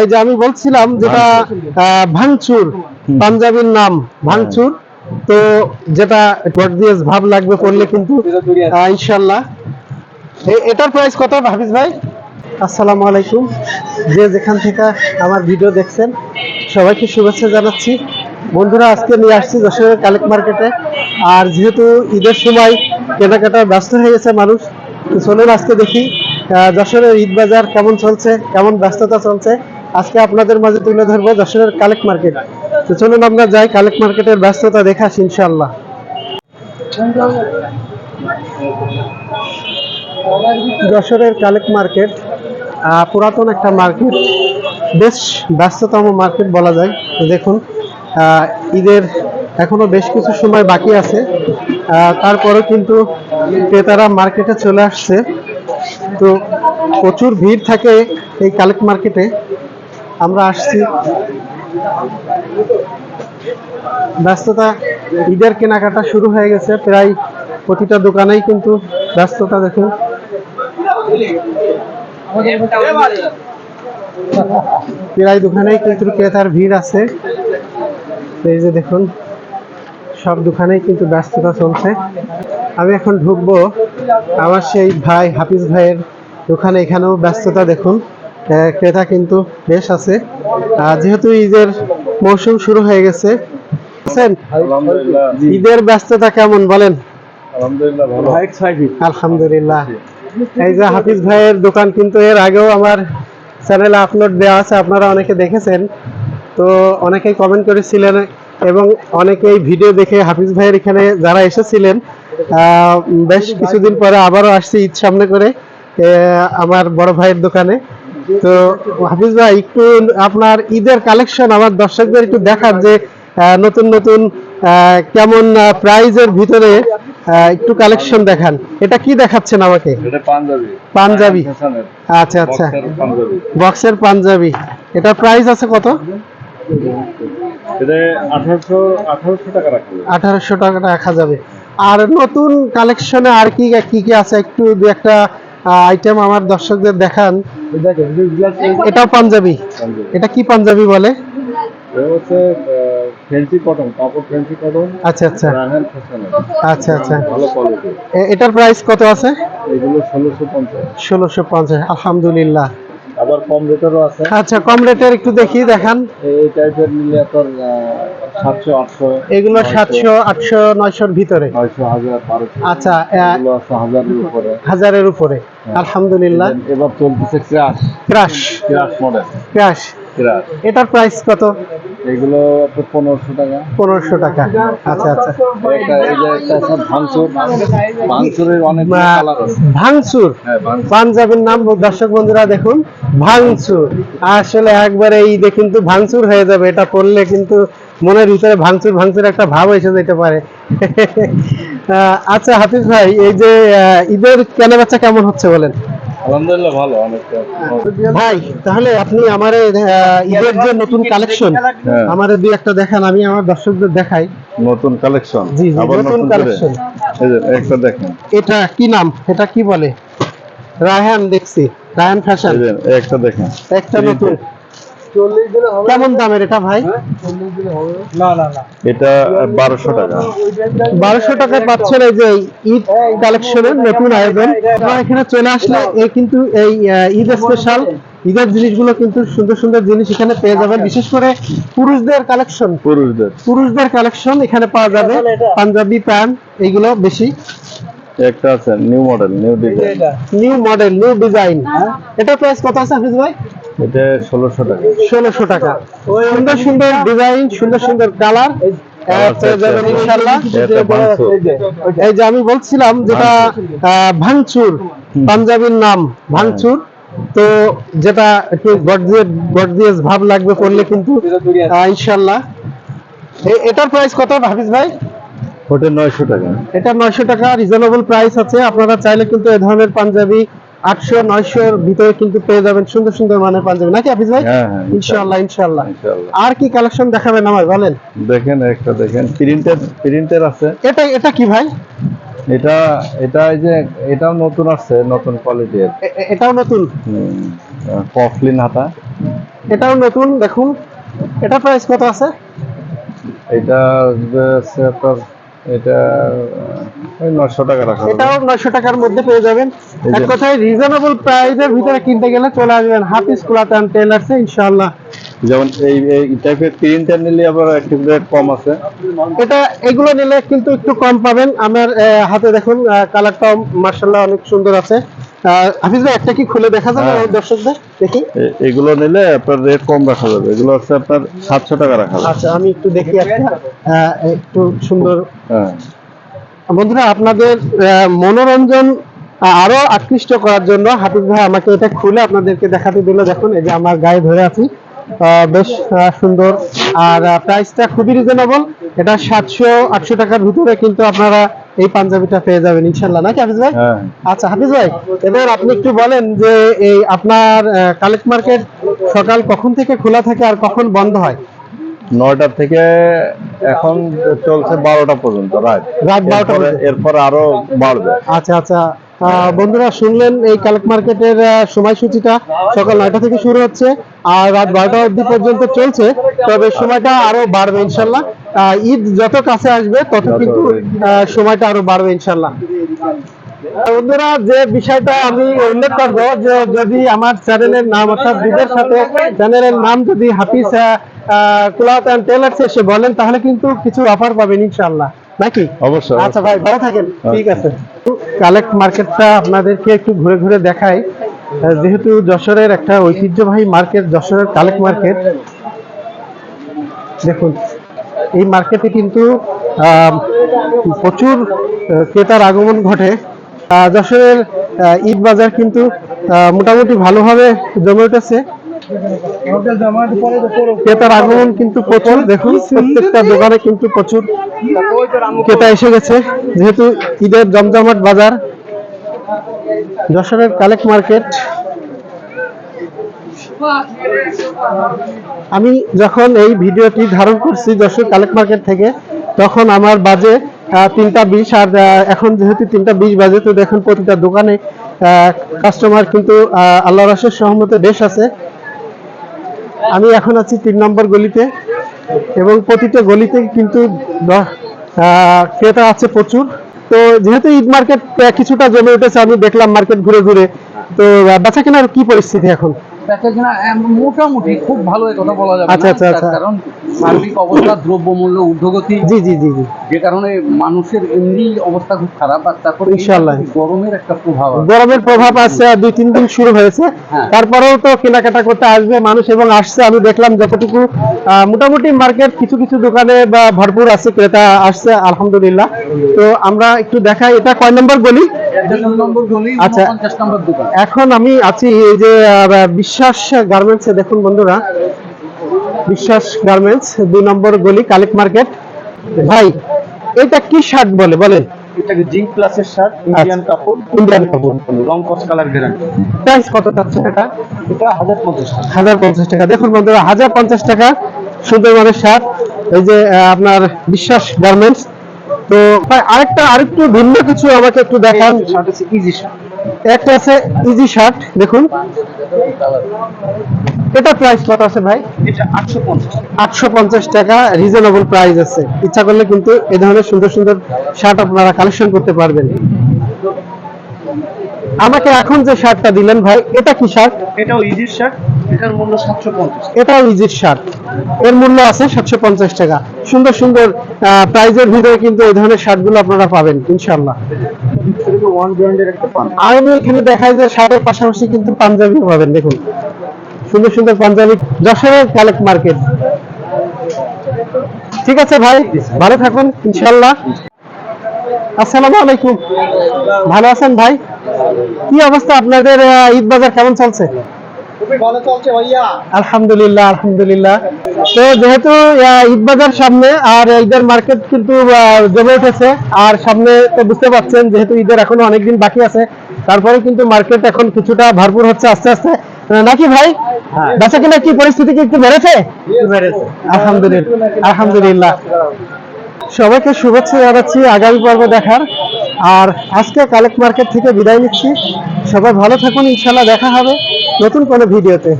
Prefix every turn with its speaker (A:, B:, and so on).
A: এই যে আমি বলছিলাম যেটা ভাঙচুর। পাঞ্জাবির নাম ভাঙচুর। তো যেটা গর্জিয়াস ভাব লাগবে পড়লে কিন্তু ইনশাল্লাহ। এটার প্রাইস কত হাফিজ ভাই? আসসালামু আলাইকুম। যে যেখান থেকে আমার ভিডিও দেখছেন সবাইকে শুভেচ্ছা জানাচ্ছি। বন্ধুরা আজকে নিয়ে আসছি যশোরের কালেক্ট মার্কেটে। আর যেহেতু ঈদের সময় কেনাকাটা ব্যস্ত হয়ে গেছে মানুষ তো চলুন আজকে দেখি আহ, যশোরের ঈদ বাজার কেমন চলছে কেমন ব্যস্ততা চলছে। আজকে আপনাদের মাঝে তুলে ধরবো যশোরের কালেক্ট মার্কেট। তো চলুন আমরা যাই কালেক্ট মার্কেটের ব্যস্ততা দেখাস ইনশাল্লাহ যশোরের কালেক্ট মার্কেট পুরাতন একটা মার্কেট বেশ ব্যস্ততম মার্কেট বলা যায়। দেখুন ঈদের এখনও বেশ কিছু সময় বাকি আছে। আহ, তারপরেও কিন্তু ক্রেতারা মার্কেটে চলে আসছে। তো প্রচুর ভিড় থাকে এই কালেক্ট মার্কেটে। আমরা আসছি। ব্যস্ততা, ঈদের কেনাকাটা শুরু হয়ে গেছে, প্রায় প্রতিটা দোকানেই কিন্তু ব্যস্ততা দেখুন। প্রায় দোকানেই কিন্তু ক্রেতার ভিড় আছে। এই যে দেখুন, সব দোকানেই কিন্তু ব্যস্ততা চলছে। আমি এখন ঢুকবো। আমার সেই ভাই হাফিজ ভাইয়ের দোকানে, এখানেও ব্যস্ততা দেখুন। ক্রেতা কিন্তু বেশ আছে। আর যেহেতু ঈদের মৌসুম শুরু হয়ে গেছে ঈদের ব্যস্ততা কেমন বলেন?
B: আলহামদুলিল্লাহ
A: এই যে হাফিজ ভাইয়ের দোকান কিন্তু এর আগেও আমার চ্যানেলে আপলোড দেওয়া আছে আপনারা অনেকে দেখেছেন। তো অনেকেই কমেন্ট করেছিলেন এবং অনেকেই ভিডিও দেখে হাফিজ ভাইয়ের এখানে যারা এসেছিলেন আহ, বেশ কিছুদিন পরে আবারও আসছি ঈদ সামনে করে আহ, আমার বড় ভাইয়ের দোকানে। তো হাফিজ ভাই একটু আপনার ঈদের কালেকশন আমার দর্শকদের একটু দেখার যে নতুন নতুন কেমন প্রাইজের ভিতরে একটু কালেকশন দেখান। এটা কি দেখাচ্ছেন আমাকে?
B: পাঞ্জাবি।
A: পাঞ্জাবি। আচ্ছা আচ্ছা।
B: বক্সের পাঞ্জাবি।
A: এটা প্রাইস আছে কত।
B: আঠারোশো টাকা রাখা যাবে।
A: আর নতুন কালেকশনে আর কি কি কি আছে? একটু দু একটা আইটেম আমার দর্শকদের দেখান। এটাও পাঞ্জাবি।
B: পাঞ্জাবি।
A: এটা কি পাঞ্জাবি বলে?
B: হচ্ছে ফেন্সি কটন কাপড়
A: আচ্ছা আচ্ছা। আচ্ছা আচ্ছা।
B: ভালো
A: এটার প্রাইস কত আছে?
B: এগুলো ষোলোশো পঞ্চাশ।
A: ষোলোশো পঞ্চাশ আলহামদুলিল্লাহ।
B: আবার কম রেটেরও আছে।
A: আচ্ছা কম রেটের একটু দেখি দেখান।
B: এই টাইপের নিলে তোর সাতশো আটশো
A: এগুলো সাতশো আটশো নয়শোর ভিতরে?
B: নয়শো হাজার বারোশো।
A: আচ্ছা আহ,
B: এগুলো আছে হাজারের উপরে।
A: হাজারের উপরে। আলহামদুলিল্লাহ।
B: এবার চলতেছে crush
A: crush
B: crush model
A: crush এটার প্রাইস কত?
B: এগুলো পনেরোশো টাকা।
A: পনেরোশো টাকা। আচ্ছা আচ্ছা।
B: ভাঙচুর হ্যাঁ
A: পাঞ্জাবের নাম দর্শক বন্ধুরা দেখুন ভাঙচুর। আসলে একবারে ঈদে কিন্তু ভাঙচুর হয়ে যাবে এটা পড়লে কিন্তু মনের ভিতরে ভাঙচুর ভাঙচুর একটা ভাব এসে যেতে পারে। আচ্ছা হাফিজ ভাই এই যে ঈদের কেনা বেচা কেমন হচ্ছে বলেন?
B: আলহামদুলিল্লাহ ভালো অনেকটা
A: ভাই তাহলে আপনি আমার ঈদের যে নতুন কালেকশন
B: হ্যাঁ।
A: আমার দুই একটা দেখান আমি আমার দর্শকদের দেখাই।
B: নতুন কালেকশন
A: জি, নতুন
B: যে একটা দেখেন।
A: এটা কি নাম? এটা কি বলে? রায়হান দেখছি। রায়হান ফ্যাশন
B: একটা দেখেন।
A: একটা নতুন। কেমন দামের এটা ভাই?
B: এটা বারোশো টাকা।
A: বারোশো টাকায় পাচ্ছেন এই যে ঈদ কালেকশনের নতুন আয়োজন। আপনারা এখানে চলে আসলে এই কিন্তু এই ঈদ স্পেশাল ঈদের জিনিসগুলো কিন্তু সুন্দর সুন্দর জিনিস এখানে পেয়ে যাবেন। বিশেষ করে পুরুষদের কালেকশন।
B: পুরুষদের।
A: পুরুষদের কালেকশন এখানে পাওয়া যাবে। পাঞ্জাবি প্যান্ট এইগুলো বেশি।
B: একটা আছে new model new design
A: new model new design এটা প্রাইস কত আছে হাফিজ ভাই?
B: এটা ষোলোশো টাকা।
A: ষোলোশো টাকা। সুন্দর সুন্দর ডিজাইন সুন্দর সুন্দর কালার পেয়ে যাবেন ইনশাল্লাহ
B: এটা ভাঙচুর।
A: এই যে আমি বলছিলাম যেটা ভাঙচুর পাঞ্জাবির নাম ভাঙচুর। তো যেটা একটু গর্জিয়াস গর্জিয়াস ভাব লাগবে পড়লে কিন্তু ইনশাল্লাহ এটার প্রাইস কত হাফিজ ভাই?
B: ওটা নয়শো টাকা।
A: এটা নয়শো টাকা রিজনেবল প্রাইস আছে। আপনারা চাইলে কিন্তু এ ধরনের পাঞ্জাবি আটশো নয়শোর ভিতরে কিন্তু পেয়ে যাবেন সুন্দর সুন্দর মানের পাঞ্জাবি। নাকি হাফিজ ভাই?
B: হ্যাঁ হ্যাঁ
A: ইনশাল্লাহ ইনশাল্লাহ
B: ইনশাআল্লাহ।
A: আর কি কালেকশন দেখাবেন আমায় বলেন?
B: দেখেন একটা দেখেন প্রিন্টের প্রিন্টের আছে।
A: এটা এটা কি ভাই?
B: এটা এটা এই যে এটাও নতুন আসছে নতুন কোয়ালিটির
A: এটাও নতুন?
B: কফলিন হাতা।
A: এটাও নতুন দেখুন। এটা প্রাইস কত আছে?
B: এটা আপনার এটা
A: এটাও নয়শো টাকার মধ্যে পেয়ে যাবেন। এক কথায় রিজনেবল প্রাইসের ভিতরে কিনতে গেলে চলে আসবেন হাফিজ টেলার্সে
B: যেমন এই এই টাইপের নিলে আবার একটু রেট কম আছে।
A: এটা এগুলো নিলে কিন্তু একটু কম পাবেন। আমার হাতে দেখুন মার্শাল্লাহ অনেক সুন্দর আছে। হাফিজ ভাই একটা কি খুলে দেখা যাবে
B: হ্যাঁ।
A: দর্শকদের? দেখি।
B: এগুলো নিলে আপনার রেট কম রাখা যাবে। এগুলো হচ্ছে আপনার সাতশো টাকা রাখা
A: আচ্ছা আমি একটু দেখি একটা। একটু সুন্দর।
B: হ্যাঁ।
A: বন্ধুরা আপনাদের মনোরঞ্জন আরও আকৃষ্ট করার জন্য হাফিজ ভাই আমাকে এটা খুলে আপনাদেরকে দেখাতে দিল। দেখুন এই যে আমার গায়ে ধরে আছি। বেশ সুন্দর। আর প্রাইসটা খুবই রিজনেবল এটা সাতশো আটশো টাকার ভিতরে কিন্তু আপনারা এই পাঞ্জাবিটা পেয়ে যাবেন ইনশাল্লাহ। নাকি হাফিজ ভাই?
B: হ্যাঁ।
A: আচ্ছা হাফিজ ভাই এবার আপনি একটু বলেন যে এই আপনার কালেক্ট মার্কেট সকাল কখন থেকে খোলা থাকে আর কখন বন্ধ হয়?
B: নয়টা থেকে এখন চলছে বারোটা পর্যন্ত রাত।
A: রাত 12টা
B: এরপরে- আরও বাড়বে।
A: আচ্ছা আচ্ছা। বন্ধুরা শুনলেন এই কালেক্ট মার্কেটের সময়সূচিটা? সকাল নয়টা থেকে শুরু হচ্ছে আর রাত বারোটা অবধি পর্যন্ত চলছে তবে সময়টা আরও বাড়বে ইনশাল্লাহ। ঈদ যত কাছে আসবে তত কিন্তু সময়টা আরও বাড়বে ইনশাল্লাহ। বন্ধুরা যে বিষয়টা আমি উল্লেখ করব যে যদি আমার চ্যানেলের নাম অর্থাৎ দুধের সাথে চ্যানেলের নাম যদি হাফিজ অ্যান্ড টেলার্স এসে বলেন তাহলে কিন্তু কিছু অফার পাবেন ইনশাল্লাহ নাকি?
B: অবশ্যই
A: আচ্ছা ভাই ভালো থাকেন। ঠিক আছে। কালেক্ট মার্কেটটা আপনাদেরকে একটু ঘুরে ঘুরে দেখাই। যেহেতু যশোরের একটা ঐতিহ্যবাহী মার্কেট যশোরের কালেক্ট মার্কেট দেখুন এই মার্কেটে কিন্তু আহ, প্রচুর ক্রেতার আগমন ঘটে। যশোরের ঈদ বাজার কিন্তু মোটামুটি ভালোভাবে জমে উঠেছে। ক্রেতার আগমন কিন্তু প্রচুর, দেখুন, প্রত্যেকটা দোকানে কিন্তু প্রচুর ক্রেতা এসে গেছে। যেহেতু ঈদের জমজমাট বাজার, যশোরের কালেক্ট মার্কেট। আমি যখন এই ভিডিওটি ধারণ করছি যশোর কালেক্ট মার্কেট থেকে, তখন আমার বাজে তিনটা বিশ, আর এখন যেহেতু তিনটা বিশ বাজে, তো দেখুন প্রতিটা দোকানে কাস্টমার কিন্তু আল্লাহ রসের সহমতে বেশ আছে। আমি এখন আছি তিন নম্বর গলিতে এবং প্রতিটা গলিতে কিন্তু ক্রেতা আছে প্রচুর। তো যেহেতু ঈদ মার্কেট কিছুটা জমে উঠেছে, আমি দেখলাম মার্কেট ঘুরে ঘুরে। তো বেচা কেনার কি পরিস্থিতি এখন?
C: দেখা মোটামুটি খুব ভালো কথা বলা যাবে
A: আচ্ছা, আচ্ছা, আচ্ছা।
C: কারণ সার্বিক অবস্থা দ্রব্যমূল্য ঊর্ধ্বগতি
A: জি জি জি জি
C: যে কারণে মানুষের এমনি অবস্থা খুব খারাপ আর তারপরে
A: ইনশাআল্লাহ।
C: গরমের একটা প্রভাব আছে।
A: গরমের প্রভাব আছে দুই তিন দিন শুরু হয়েছে
C: হ্যাঁ।
A: তারপরেও তো কেনাকাটা করতে আসবে মানুষ এবং আসছে আমি দেখলাম যতটুকু মোটামুটি মার্কেট কিছু কিছু দোকানে বা ভরপুর আছে ক্রেতা আসছে আলহামদুলিল্লাহ তো আমরা একটু দেখাই এটা কয় নম্বর গলি
C: গলি
A: আচ্ছা। এখন আমি আছি এই যে আহ, বিশ্বাস গার্মেন্টসে দেখুন বন্ধুরা। বিশ্বাস গার্মেন্টস দুই নম্বর গলি কালেক্ট মার্কেট। ভাই এটা কি শার্ট বলে? বলেন।
C: এটাকে জিঙ্ক প্লাসের শার্ট
A: ইন্ডিয়ান
C: কাপড়।
A: ইন্ডিয়ান কাপড়।
C: রং কস কালার গ্যারান্টি
A: প্রাইস কত চাচ্ছে এটা?
C: এটা হাজার পঞ্চাশ টাকা।
A: হাজার পঞ্চাশ টাকা। দেখুন বন্ধুরা হাজার পঞ্চাশ টাকা সুন্দর শার্ট এই যে আপনার বিশ্বাস গার্মেন্টস তো ভাই আরেকটা আরেকটু ভিন্ন কিছু আমাকে একটু দেখান।
C: ইজি শার্ট
A: একটা আছে ইজি শার্ট দেখুন। এটা প্রাইস কত আছে ভাই?
C: আটশো পঞ্চাশ
A: টাকা। রিজনেবল প্রাইস আছে। ইচ্ছা করলে কিন্তু এই ধরনের সুন্দর সুন্দর শার্ট আপনারা কালেকশন করতে পারবেন। আমাকে এখন যে শার্টটা দিলেন ভাই এটা কি শার্ট
C: এটাও ইজির শার্ট এটার মূল্য সাতশো পঞ্চাশ
A: এটাও ইজির শার্ট এর মূল্য আছে সাতশো পঞ্চাশ টাকা। সুন্দর সুন্দর প্রাইজের ভিতরে কিন্তু এই ধরনের শার্টগুলো আপনারা পাবেন ইনশাল্লাহ আমি এখানে দেখাই যে শার্টের পাশাপাশি কিন্তু পাঞ্জাবি পাবেন, দেখুন। সুন্দর সুন্দর পাঞ্জাবি, যশোরের কালেক্ট মার্কেট। ঠিক আছে ভাই, ভালো থাকুন ইনশাল্লাহ আসসালামু আলাইকুম। ভালো আছেন ভাই? কি অবস্থা আপনাদের ঈদ বাজার কেমন চলছে? আলহামদুলিল্লাহ আলহামদুলিল্লাহ। তো যেহেতু ঈদ বাজার সামনে আর ঈদের মার্কেট কিন্তু জমে উঠেছে আর সামনে তো বুঝতে পারছেন যেহেতু ঈদের এখনও অনেকদিন বাকি আছে তারপরে কিন্তু মার্কেট এখন কিছুটা ভরপুর হচ্ছে আস্তে আস্তে। নাকি ভাই? বেচা কিনা কি পরিস্থিতি কি একটু বেড়েছে। আলহামদুলিল্লাহ আলহামদুলিল্লাহ। সবাইকে শুভেচ্ছা জানাচ্ছি আগামী পর্ব দেখার। আর আজকে কালেক্ট মার্কেট থেকে বিদায় নিচ্ছি। সবাই ভালো থাকুন, ইনশাল্লাহ দেখা হবে নতুন কোনো ভিডিওতে।